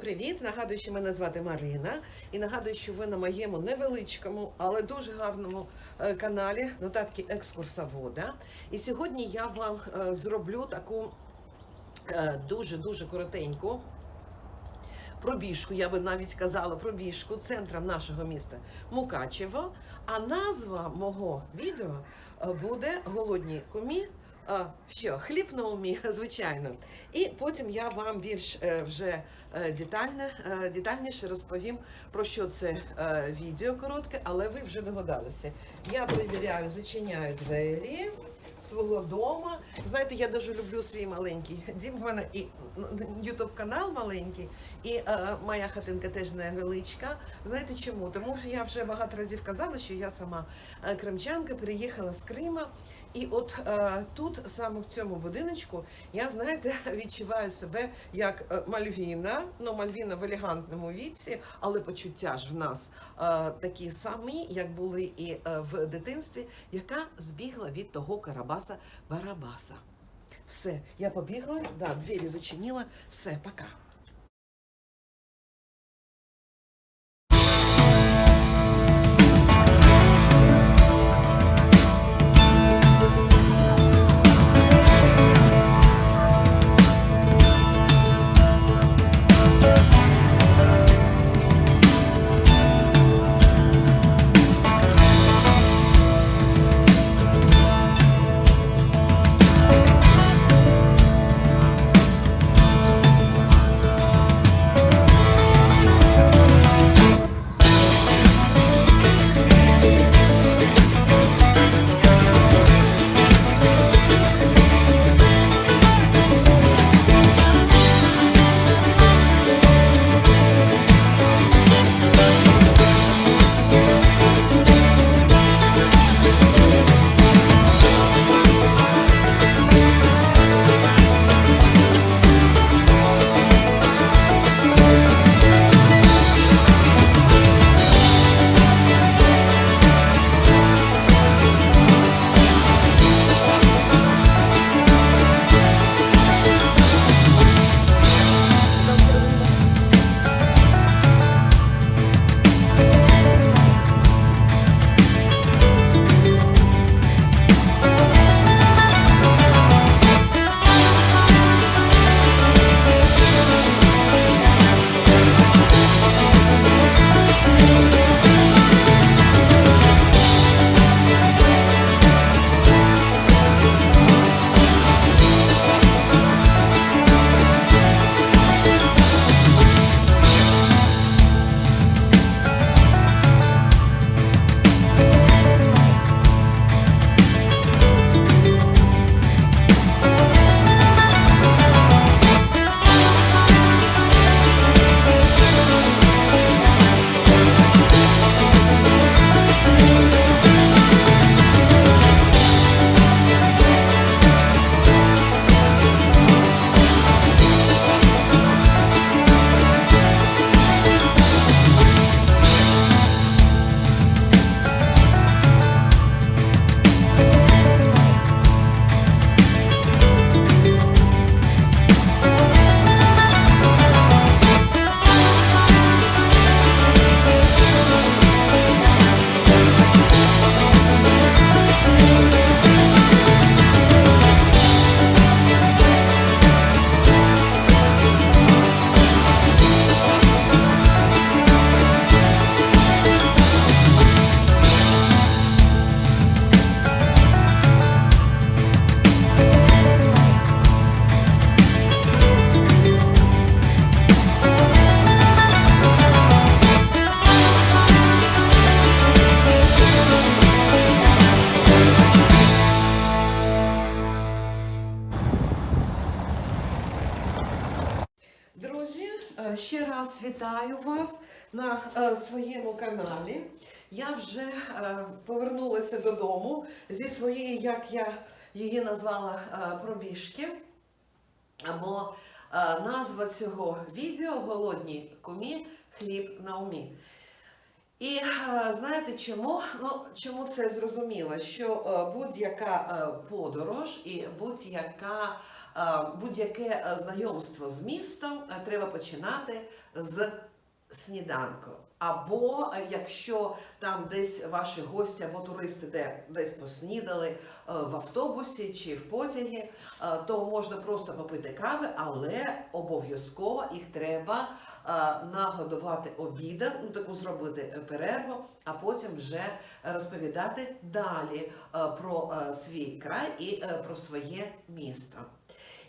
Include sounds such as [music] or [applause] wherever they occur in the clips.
Привіт! Нагадую, що мене звати Марина, і нагадую, що ви на моєму невеличкому, але дуже гарному е, каналі Нотатки екскурсовода. І сьогодні я вам е, зроблю таку дуже дуже коротеньку пробіжку, я би навіть казала пробіжку центром нашого міста Мукачево. А назва мого відео е, буде Голодні кумі. Що, хліб на умі, [laughs] звичайно. І потім я вам більш е, вже е, детальне, детальніше розповім про що це е, відео коротке, але ви вже догадалися. Я перевіряю, зачиняю двері свого дому. Знаєте, я дуже люблю свій маленький дім. В мене і ютуб канал маленький, і е, моя хатинка теж невеличка. Знаєте чому? Тому що я вже багато разів казала, що я сама кримчанка, переїхала з Крима. І от е, тут, саме в цьому будиночку, я знаєте, [laughs] відчуваю себе як е, Мальвіна, ну Мальвіна в елегантному віці, але почуття ж в нас е, такі самі, як були і е, в дитинстві, яка збігла від того Карабаса Барабаса. Все, я побігла, да, двері зачинила, все, пока. Каналі. Я вже е, повернулася додому зі своєї, як я її назвала, е, пробіжки. Або е, назва цього відео Голодні кумі, хліб на умі. І знаєте чому? Ну, чому це зрозуміло? Що будь-яка подорож і будь-яка будь-яке знайомство з містом треба починати з сніданку. Або е, якщо там десь ваші гості або туристи де, десь поснідали е, в автобусі чи в потягі, е, то можна просто попити кави, але обов'язково їх треба нагодувати обідом, ну таку зробити перерву, а потім вже розповідати далі про свій край і про своє місто.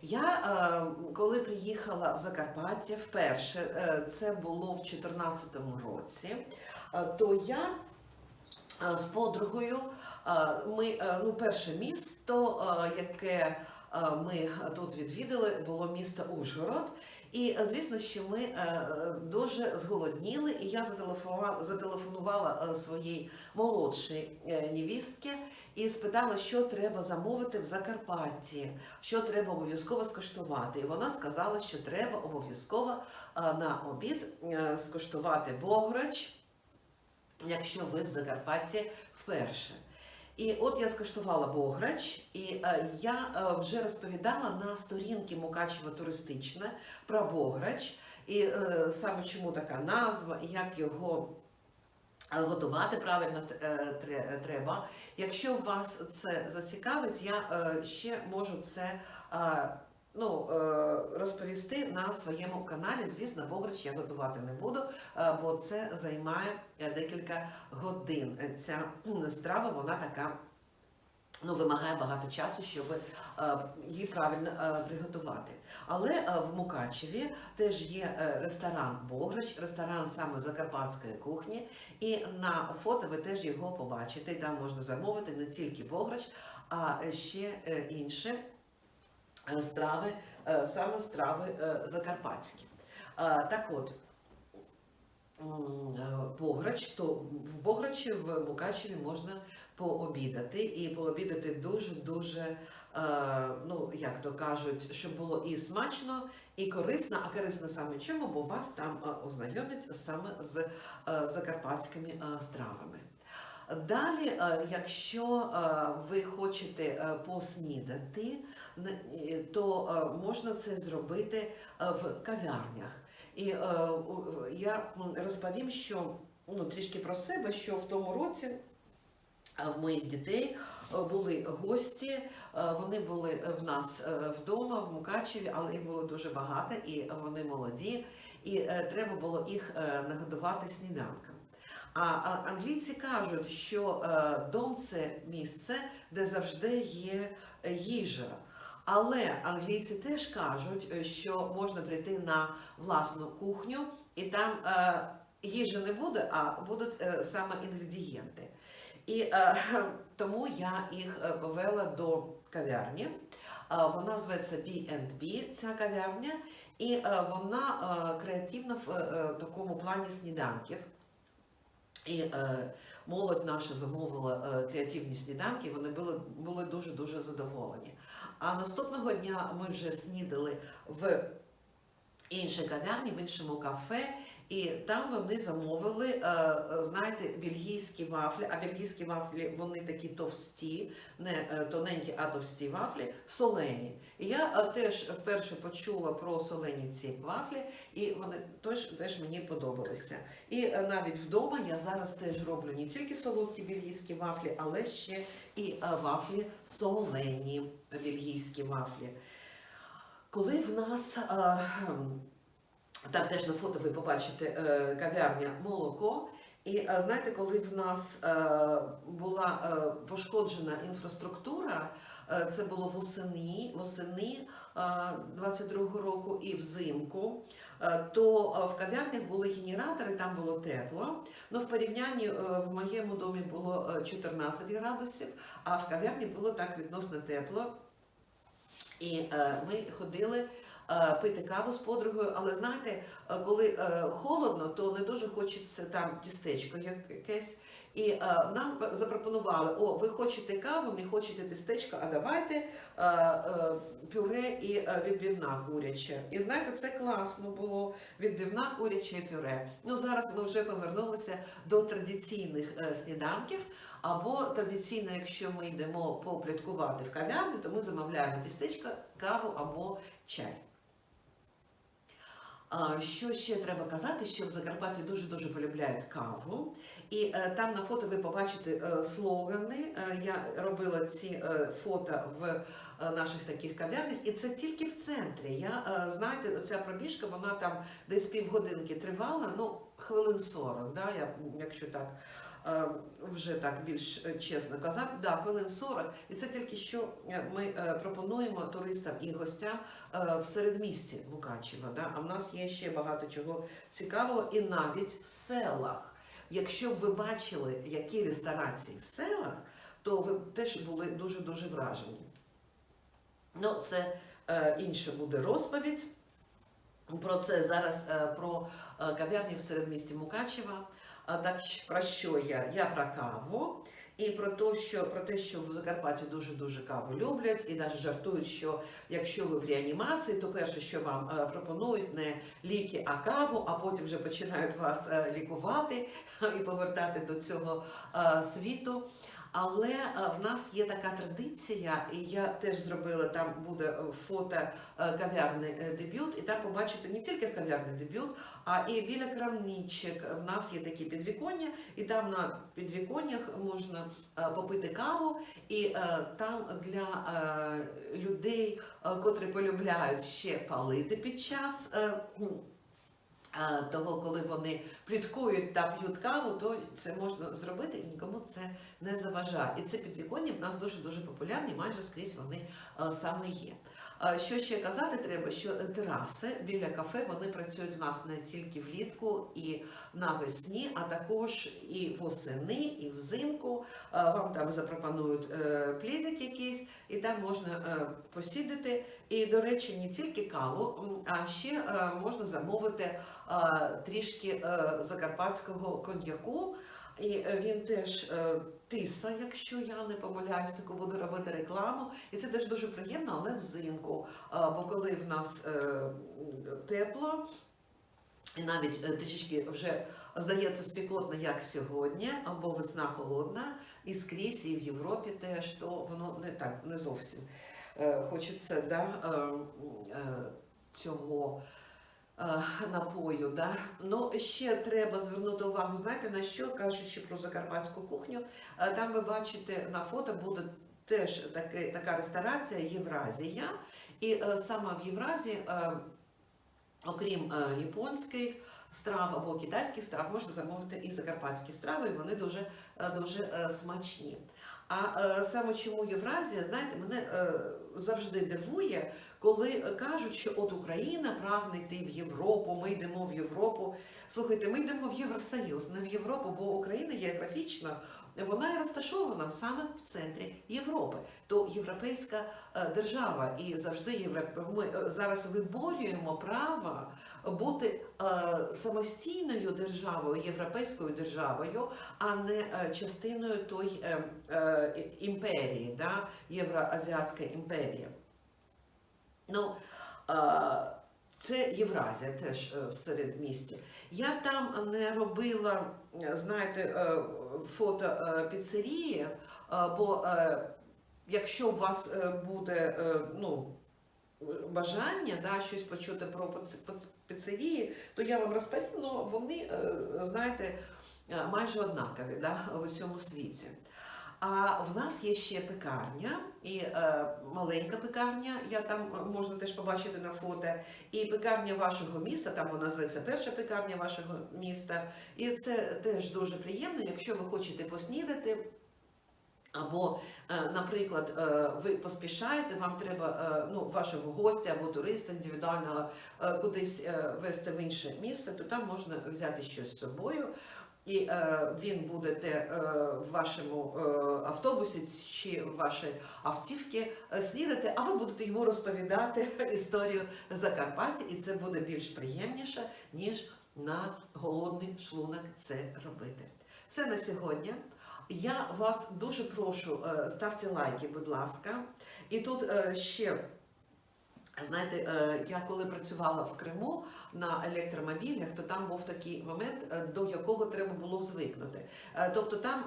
Я е, коли приїхала в Закарпаття вперше, е, це було в 2014 році, е, то я з подругою, ми, ну, перше місто, яке ми тут відвідали, було місто Ужгород. І е, звісно, що ми е, дуже зголодніли, і я зателефонувала, зателефонувала е, своїй молодшій е, невістці і спитала, що треба замовити в Закарпатті, що треба обов'язково скуштувати. І вона сказала, що треба обов'язково е, на обід е, скуштувати бограч, якщо ви в Закарпатті вперше. І от я скуштувала бограч, і е, я е, вже розповідала на сторінці Мукачева туристичне про бограч, і е, саме чому така назва, і як його готувати правильно треба. Якщо вас це зацікавить, я ще можу це ну, е, розповісти на своєму каналі. Звісно, бограч я готувати не буду, е, бо це займає е, декілька годин. Ця страва, вона така. Ну, вимагає багато часу, щоб її правильно приготувати. Але в Мукачеві теж є ресторан Бограч, ресторан саме закарпатської кухні. І на фото ви теж його побачите. Там можна замовити не тільки Бограч, а ще е, інші е, страви, е, саме страви е, закарпатські. Е, Так от, м, е, Бограч, то в Бограчі в Мукачеві можна пообідати і пообідати дуже-дуже, е, ну як то кажуть, щоб було і смачно, і корисно, а корисно саме чому, бо вас там е, ознайомлять саме з е, закарпатськими е, стравами. Далі, е, якщо е, ви хочете е, поснідати, то е, можна це зробити е, в кав'ярнях. І е, я розповім, що ну, трішки про себе, що в тому році в моїх дітей були гості, вони були в нас вдома, в Мукачеві, але їх було дуже багато, і вони молоді, і треба було їх нагодувати сніданком. А англійці кажуть, що дом це місце, де завжди є їжа. Але англійці теж кажуть, е, що можна прийти на власну кухню, і там е, їжі не буде, а будуть е, саме інгредієнти. І [laughs] тому я їх повела до кав'ярні. Вона зветься B&B, ця кав'ярня, і вона креативна в такому плані сніданків. І молодь наша замовила креативні сніданки, вони були, були дуже-дуже задоволені. А наступного дня ми вже снідали в іншій кав'ярні, в іншому кафе, і там вони замовили, е, е, знаєте, бельгійські вафлі, а бельгійські вафлі вони такі товсті, не е, тоненькі, а товсті вафлі, солені. І я теж вперше почула про солені ці вафлі, і вони теж, теж мені подобалися. І навіть вдома я зараз теж роблю не тільки солодкі бельгійські вафлі, але ще і вафлі солені, бельгійські вафлі. Коли в нас, там теж на фото ви побачите е, кав'ярня молоко. І е, знаєте, коли в нас е, була пошкоджена інфраструктура, це було восени, восени е, 22-го року і взимку, то в кав'ярнях були генератори, там було тепло. Ну, в порівнянні в моєму домі було е, 14 градусів, а в кав'ярні було так відносно тепло. І ми ходили пити каву з подругою, але знаєте, е, коли е, холодно, то не дуже хочеться там тістечко якесь. І е, нам запропонували: о, ви хочете каву, не хочете тістечко, а давайте е, е, пюре і е, відбивна куряча. І знаєте, це класно було. Відбивна куряче пюре. Ну зараз ми вже повернулися до традиційних е, сніданків. Або традиційно, якщо ми йдемо попліткувати в кав'ярню, то ми замовляємо тістечко, каву або чай. Що ще треба казати, що в Закарпатті дуже-дуже полюбляють каву. І е, там на фото ви побачите е, слогани. Е, я робила ці фото в наших таких кав'ярнях, і це тільки в центрі. Я, знаєте, оця пробіжка, вона там десь півгодинки тривала, ну, хвилин 40, да, я, якщо так вже так більш е, чесно казати, да, хвилин 40. І це тільки що е, ми е, пропонуємо туристам і гостям е, в середмісті Мукачева. Да? А в нас є ще багато чого цікавого, і навіть в селах. Якщо б ви бачили, які ресторації в селах, то ви теж були дуже-дуже вражені. Ну, це е, інша буде розповідь. Про це зараз е, про е, кав'ярні в середмісті Мукачева. А так про що я? Я про каву і про те, що про те, що в Закарпатті дуже дуже каву люблять, і навіть жартують, що якщо ви в реанімації, то перше, що вам е, пропонують, не ліки, а каву, а потім вже починають вас е, лікувати [laughs] і повертати до цього е, світу. Але е, в нас є така традиція, і я теж зробила там буде е, фото е, кав'ярний дебют, і там побачите не тільки кав'ярний дебют, а і біля крамничок в нас є такі підвіконня, і там на підвіконнях можна попити каву, і там для людей, котрі полюбляють ще палити під час. Того, коли вони пліткують та п'ють каву, то це можна зробити і нікому це не заважає. І це підвіконня в нас дуже дуже популярні, майже скрізь вони е, саме є. Е, Що ще казати треба, що тераси біля кафе вони працюють в нас не тільки влітку і навесні, а також і восени, і взимку. Е, Вам там запропонують е, плідик якийсь, і там можна е, посідати. І, до речі, не тільки каву, а ще е, можна замовити е, трішки е, закарпатського коньяку. І е, він теж е, тиса, якщо я не помиляюсь, таку буду робити рекламу. І це теж дуже приємно, але взимку. Бо коли в нас е, тепло, і навіть е, трішечки вже здається спекотно, як сьогодні, або весна холодна, і скрізь, і в Європі теж, то воно не так, не зовсім е, хочеться да, е, м, е, цього напою. Да? Ну, ще треба звернути увагу, знаєте, на що, кажучи про закарпатську кухню, е, там ви бачите на фото буде теж таки, така ресторація Євразія. І е, саме в Євразії, е, окрім е, японських страв або китайських страв, можна замовити і закарпатські страви, і вони дуже, е, дуже е, смачні. А е, саме чому Євразія, знаєте, мене е, завжди дивує, коли кажуть, що от Україна прагне йти в Європу, ми йдемо в Європу. Слухайте, ми йдемо в Євросоюз, не в Європу, бо Україна географічно вона є розташована саме в центрі Європи. То європейська е, держава, і завжди Європ... ми е, зараз виборюємо право бути е, самостійною державою, європейською державою, а не частиною той імперії, да? Євроазіатська імперія. Ну, це Євразія теж е, в середмісті. Я там не робила, е, знаєте, е, фото піцерії, бо якщо у вас буде ну, бажання да, щось почути про піц- піц- піцерії, то я вам розповім, але вони, е, знаєте, майже однакові да, в усьому світі. А в нас є ще пекарня, і е, маленька пекарня, я там е, можна теж побачити на фото, і пекарня вашого міста, там вона називається перша пекарня вашого міста. І це теж дуже приємно, якщо ви хочете поснідати. Або, е, наприклад, е, ви поспішаєте, вам треба ну, вашого гостя або туриста індивідуального кудись вести в інше місце, то там можна взяти щось з собою. І е, він будете е, в вашому е, автобусі чи в вашій автівці е, снідати, а ви будете йому розповідати [laughs] історію Закарпаття, і це буде більш приємніше, ніж на голодний шлунок це робити. Все на сьогодні. Я вас дуже прошу, е, ставте лайки, будь ласка. І тут е, ще. Знаєте, е, я коли працювала в Криму на електромобілях, то там був такий момент, е, до якого треба було звикнути. Е, Тобто там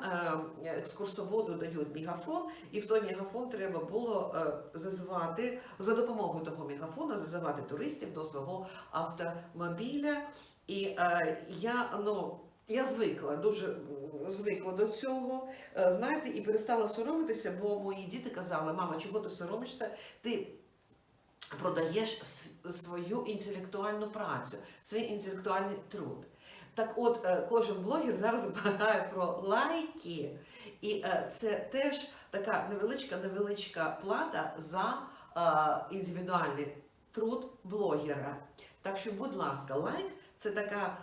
екскурсоводу дають мегафон, і в той мегафон треба було зазивати за допомогою того мегафону, зазивати туристів до свого автомобіля. І я ну. Я звикла, дуже звикла до цього, знаєте, і перестала соромитися, бо мої діти казали, мама, чого ти соромишся? Ти продаєш свою інтелектуальну працю, свій інтелектуальний труд. Так от, е, кожен блогер зараз [laughs] багає про лайки, і е, це теж така невеличка невеличка плата за е, індивідуальний труд блогера. Так що, будь ласка, лайк це така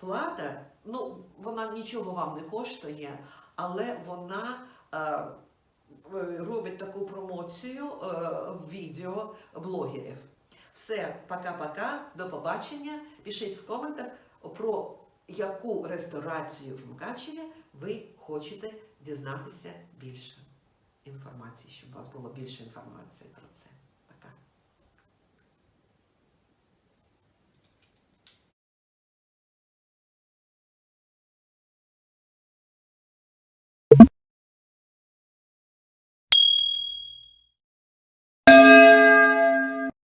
плата, ну вона нічого вам не коштує, але вона. Е, е, Робить таку промоцію відеоблогерів. відео блогерів. Все, пока-пока, до побачення. Пишіть в коментах про яку ресторацію в Мукачеві ви хочете дізнатися більше інформації, щоб у вас було більше інформації про це.